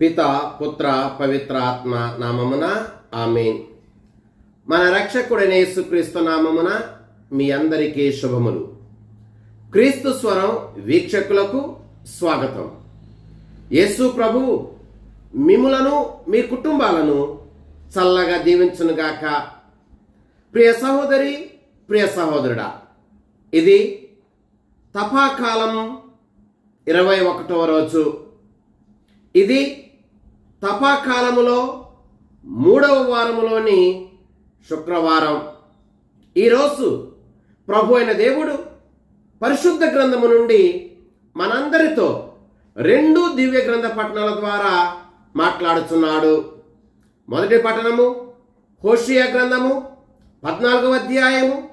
పిత పుత్ర పవిత్ర ఆత్మ నామమున ఆమెన్. మన రక్షకుడైన యేసుక్రీస్తు నామమున మీ అందరికీ శుభములు. క్రీస్తు స్వరం వీక్షకులకు స్వాగతం. యేసు ప్రభు మిములను మీ కుటుంబాలను చల్లగా దీవించునుగాక. ప్రియ సహోదరి ప్రియ సహోదరుడా ఇది తపాకాలం ఇరవై ఒకటవ రోజు. ఇది తపాకాలములో మూడవ వారములోని శుక్రవారం. ఈరోజు ప్రభు అయిన దేవుడు పరిశుద్ధ గ్రంథము నుండి మనందరితో రెండు దివ్య గ్రంథ పట్టణాల ద్వారా మాట్లాడుచున్నాడు. మొదటి పట్టణము హోషియా గ్రంథము పద్నాలుగవ అధ్యాయము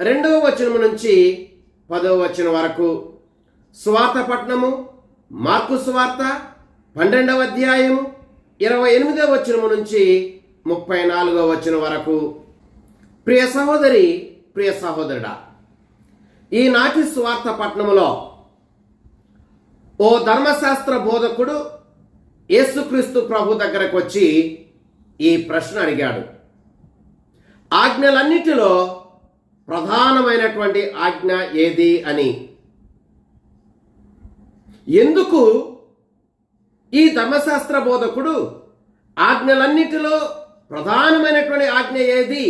రెండవ వచనము నుంచి పదవ వచనం వరకు. స్వార్థ పట్టణము మార్కు స్వార్త పన్నెండవ అధ్యాయము ఇరవై ఎనిమిదవ వచనము నుంచి ముప్పై నాలుగవ వచనం వరకు. ప్రియ సహోదరి ప్రియ సహోదరుడా ఈనాటి స్వార్థ పట్టణములో ఓ ధర్మశాస్త్ర బోధకుడు యేసుక్రీస్తు ప్రభు దగ్గరకు వచ్చి ఈ ప్రశ్న అడిగాడు. ఆజ్ఞలన్నిటిలో ప్రధానమైనటువంటి ఆజ్ఞ ఏది అని? ఎందుకు ఈ ధర్మశాస్త్ర బోధకుడు ఆజ్ఞలన్నిటిలో ప్రధానమైనటువంటి ఆజ్ఞ ఏది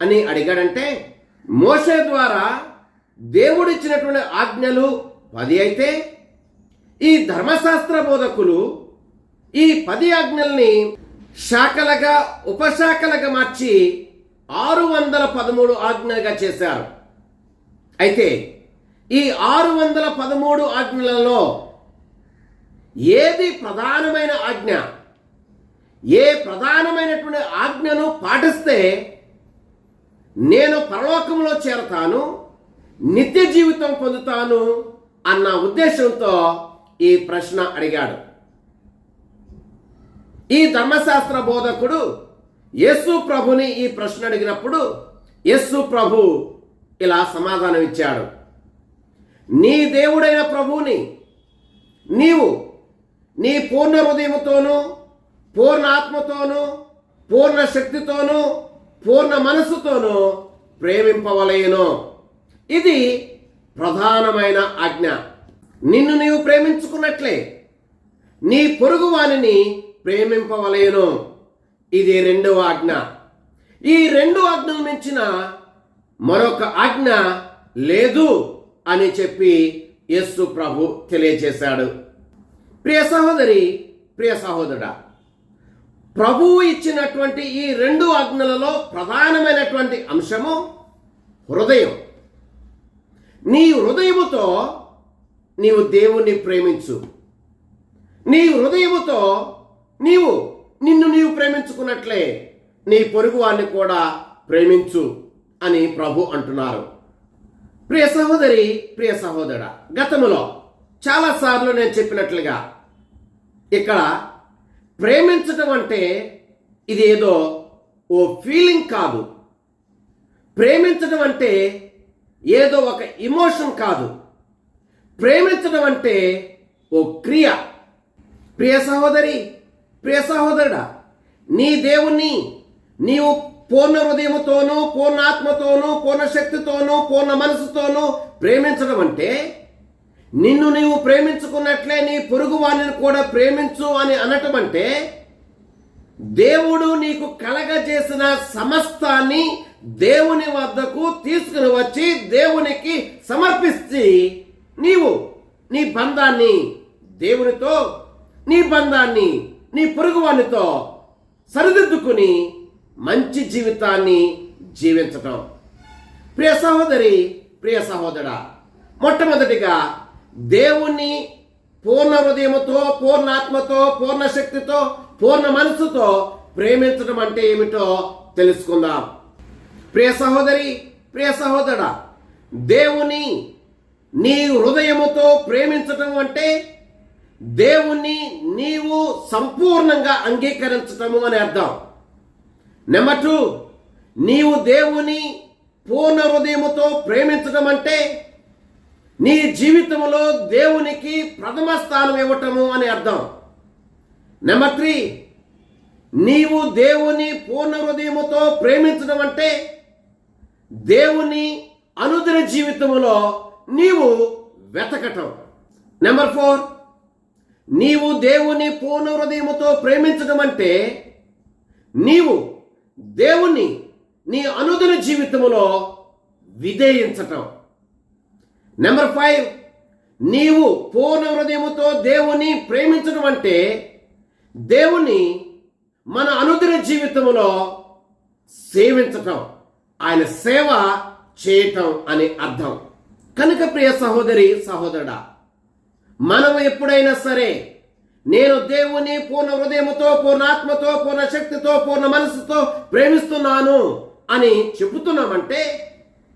అని అడిగాడంటే మోసే ద్వారా దేవుడిచ్చినటువంటి ఆజ్ఞలు పది అయితే ఈ ధర్మశాస్త్ర బోధకులు ఈ పది ఆజ్ఞల్ని శాఖలుగా ఉపశాఖలుగా మార్చి ఆరు వందల పదమూడు ఆజ్ఞలుగా చేశారు. అయితే ఈ ఆరు వందల పదమూడు ఆజ్ఞలలో ఏది ప్రధానమైన ఆజ్ఞ? ఏ ప్రధానమైనటువంటి ఆజ్ఞను పాటిస్తే నేను పరలోకంలో చేరతాను నిత్య జీవితం పొందుతాను అన్న ఉద్దేశంతో ఈ ప్రశ్న అడిగాడు. ఈ ధర్మశాస్త్ర బోధకుడు యస్సు ప్రభుని ఈ ప్రశ్న అడిగినప్పుడు యస్సు ప్రభు ఇలా సమాధానం ఇచ్చాడు నీ దేవుడైన ప్రభువుని నీవు నీ పూర్ణ హృదయముతోనూ పూర్ణ ఆత్మతోనూ పూర్ణ శక్తితోనూ పూర్ణ మనసుతోనూ ప్రేమింపవలేను. ఇది ప్రధానమైన ఆజ్ఞ. నిన్ను నీవు ప్రేమించుకున్నట్లే. నీ పొరుగు వాణిని ప్రేమింపవలేను. ఇది రెండవ ఆజ్ఞ. ఈ రెండు ఆజ్ఞలు మించిన మరొక ఆజ్ఞ లేదు అని చెప్పి యస్సు ప్రభు తెలియజేశాడు. ప్రియ సహోదరి ప్రియ సహోదరుడా ప్రభువు ఇచ్చినటువంటి ఈ రెండు ఆజ్ఞలలో ప్రధానమైనటువంటి అంశము హృదయం. నీ హృదయముతో నీవు దేవుణ్ణి ప్రేమించు. నీ హృదయముతో నీవు నిన్ను నీవు ప్రేమించుకున్నట్లే నీ పొరుగు వారిని కూడా ప్రేమించు అని ప్రభు అంటున్నారు. ప్రియ సహోదరి ప్రియ సహోదరుడ గతంలో చాలాసార్లు నేను చెప్పినట్లుగా ఇక్కడ ప్రేమించటం అంటే ఇది ఏదో ఓ ఫీలింగ్ కాదు. ప్రేమించడం అంటే ఏదో ఒక ఇమోషన్ కాదు. ప్రేమించడం అంటే ఓ క్రియ. ప్రియ సహోదరి ప్రియ సహోదరుడా నీ దేవుణ్ణి నీవు పూర్ణ హృదయముతోనూ పూర్ణ ఆత్మతోనూ పూర్ణ శక్తితోనూ పూర్ణ మనసుతోనూ ప్రేమించడం అంటే నిన్ను నీవు ప్రేమించుకున్నట్లే నీ పొరుగు వాణిని కూడా ప్రేమించు అని అనటం అంటే దేవుడు నీకు కలగజేసిన సమస్తాన్ని దేవుని వద్దకు తీసుకుని వచ్చి దేవునికి సమర్పిస్తే నీవు నీ బంధాన్ని దేవునితో నీ బంధాన్ని నీ పొరుగువానితో సరిదిద్దుకుని మంచి జీవితాన్ని జీవించటం. ప్రియ సహోదరి ప్రియ సహోదరా మొట్టమొదటిగా దేవుణ్ణి పూర్ణ హృదయముతో పూర్ణ ఆత్మతో పూర్ణ శక్తితో పూర్ణ మనసుతో ప్రేమించడం అంటే ఏమిటో తెలుసుకుందాం. ప్రియ సహోదరి ప్రియ సహోదరా దేవుని నీ హృదయముతో ప్రేమించటం అంటే దేవుణ్ణి నీవు సంపూర్ణంగా అంగీకరించటము అని అర్థం. నెంబర్ టూ నీవు దేవుని పూర్ణ హృదయముతో ప్రేమించడం అంటే నీ జీవితంలో దేవునికి ప్రథమ స్థానం ఇవ్వటము అని అర్థం. నెంబర్ త్రీ నీవు దేవుని పూర్ణ హృదయముతో ప్రేమించడం అంటే దేవుని అనుదిన జీవితంలో నీవు వెతకటం. నెంబర్ ఫోర్ నీవు దేవుని పూర్ణ హృదయముతో ప్రేమించడం అంటే నీవు దేవుని నీ అనుదిన జీవితములో విధేయించటం. నెంబర్ ఫైవ్ నీవు పూర్ణ హృదయముతో దేవుని ప్రేమించడం అంటే దేవుని మన అనుదిన జీవితంలో సేవించటం ఆయన సేవ చేయటం అని అర్థం. కనుక ప్రియ సహోదరి సహోదరుడా మనం ఎప్పుడైనా సరే నేను దేవుని పూర్ణ హృదయముతో పూర్ణాత్మతో పూర్ణ శక్తితో పూర్ణ మనసుతో ప్రేమిస్తున్నాను అని చెబుతున్నామంటే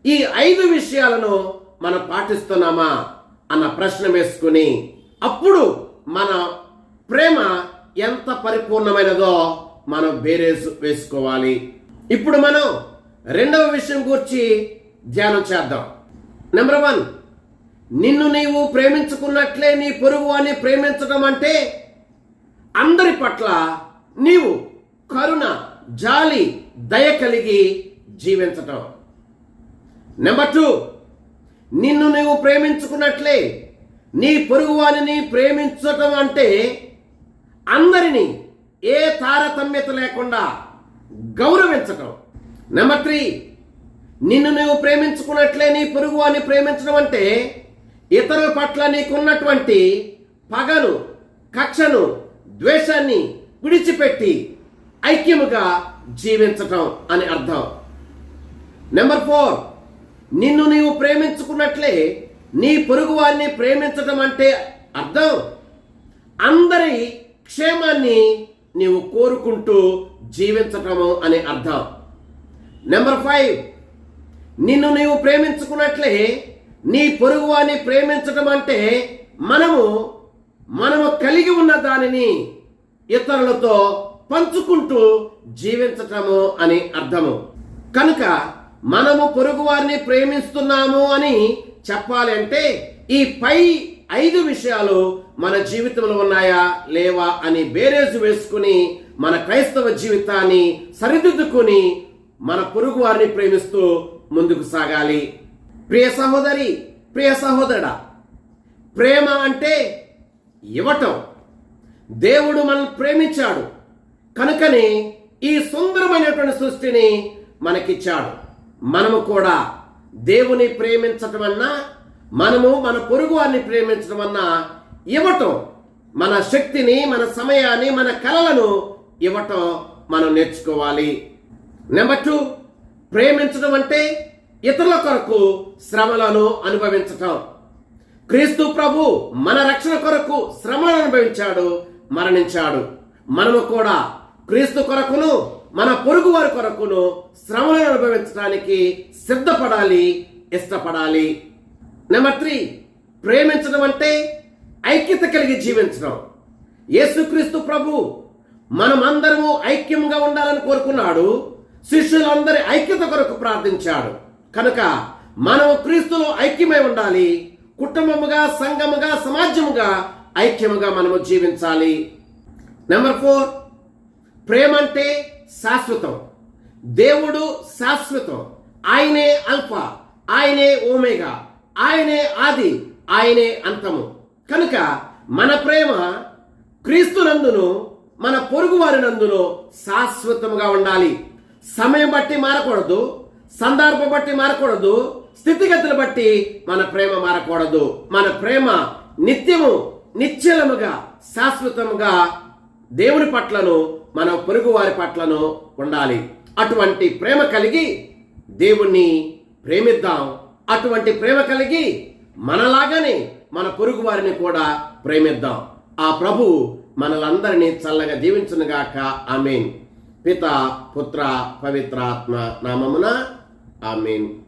ఈ ఐదు విషయాలను మనం పాటిస్తున్నామా అన్న ప్రశ్న వేసుకుని అప్పుడు మన ప్రేమ ఎంత పరిపూర్ణమైనదో మనం వేరే వేసుకోవాలి. ఇప్పుడు మనం రెండవ విషయం గురించి ధ్యానం చేద్దాం. నెంబర్ వన్ నిన్ను నీవు ప్రేమించుకున్నట్లే నీ పొరుగు అని ప్రేమించడం అంటే అందరి పట్ల నీవు కరుణ జాలి దయ కలిగి జీవించటం. నెంబర్ టూ నిన్ను నువ్వు ప్రేమించుకున్నట్లే. నీ పొరుగువానిని ప్రేమించటం అంటే అందరినీ ఏ తారతమ్యత లేకుండా గౌరవించటం. నెంబర్ త్రీ నిన్ను నువ్వు ప్రేమించుకున్నట్లే నీ పొరుగువాని ప్రేమించడం అంటే ఇతరుల పట్ల నీకున్నటువంటి పగను కక్షను ద్వేషాన్ని విడిచిపెట్టి ఐక్యముగా జీవించటం అని అర్థం. నెంబర్ ఫోర్ నిన్ను నీవు ప్రేమించుకున్నట్లే నీ పొరుగు వారిని ప్రేమించటం అంటే అర్థం? అందరి క్షేమాన్ని నీవు కోరుకుంటూ జీవించటము అని అర్థం. నెంబర్ ఫైవ్ నిన్ను నీవు ప్రేమించుకున్నట్లే నీ పొరుగు వారిని ప్రేమించటం అంటే మనము మనము కలిగి ఉన్న దానిని ఇతరులతో పంచుకుంటూ జీవించటము అని అర్థము. కనుక మనము పొరుగు వారిని ప్రేమిస్తున్నాము అని చెప్పాలి అంటే ఈ పై ఐదు విషయాలు మన జీవితంలో ఉన్నాయా లేవా అని బేరేజు వేసుకుని మన క్రైస్తవ జీవితాన్ని సరిదిద్దుకుని మన పొరుగు వారిని ప్రేమిస్తూ ముందుకు సాగాలి. ప్రియ సహోదరి ప్రియ సహోదరుడా ప్రేమ అంటే ఇవ్వటం. దేవుడు మనల్ని ప్రేమించాడు. కనుకనే ఈ సుందరమైనటువంటి సృష్టిని మనకిచ్చాడు. మనము కూడా దేవుని ప్రేమించటం అన్నా మనము మన పొరుగు వారిని ప్రేమించడం అన్నా ఇవ్వటం మన శక్తిని మన సమయాన్ని మన కలలను ఇవ్వటం మనం నేర్చుకోవాలి. నెంబర్ టూ ప్రేమించడం అంటే ఇతరుల కొరకు శ్రమలను అనుభవించటం. క్రీస్తు ప్రభు మన రక్షణ కొరకు శ్రమలను అనుభవించాడు మరణించాడు. మనము కూడా క్రీస్తు కొరకును మన పొరుగు వారి కొరకును శ్రమలను అనుభవించడానికి సిద్ధపడాలి ఇష్టపడాలి. నెంబర్ త్రీ ప్రేమించడం అంటే ఐక్యత కలిగి జీవించడం. యేసుక్రీస్తు ప్రభు మనమందరము ఐక్యంగా ఉండాలని కోరుకున్నాడు. శిష్యులందరి ఐక్యత కొరకు ప్రార్థించాడు. కనుక మనం క్రీస్తులో ఐక్యమై ఉండాలి. కుటుంబముగా సంఘముగా సమాజముగా ఐక్యముగా మనము జీవించాలి. నెంబర్ ఫోర్ ప్రేమ అంటే శాశ్వతం. దేవుడు శాశ్వతం. ఆయనే అల్ఫా ఆయనే ఓమేగా ఆయనే ఆది ఆయనే అంతము. కనుక మన ప్రేమ క్రీస్తునందును మన పొరుగువారి నందును శాశ్వతముగా ఉండాలి. సమయం బట్టి మారకూడదు సందర్భం బట్టి మారకూడదు స్థితిగతులు బట్టి మన ప్రేమ మారకూడదు. మన ప్రేమ నిత్యము నిశ్చలముగా శాశ్వతముగా దేవుని పట్లను మన పొరుగు వారి పట్లను ఉండాలి. అటువంటి ప్రేమ కలిగి దేవుణ్ణి ప్రేమిద్దాం. అటువంటి ప్రేమ కలిగి మనలాగానే మన పొరుగు వారిని కూడా ప్రేమిద్దాం. ఆ ప్రభు మనలందరినీ చల్లగా దీవించునుగాక ఆమెన్. పిత పుత్ర పవిత్రాత్మ నామమున ఆమెన్.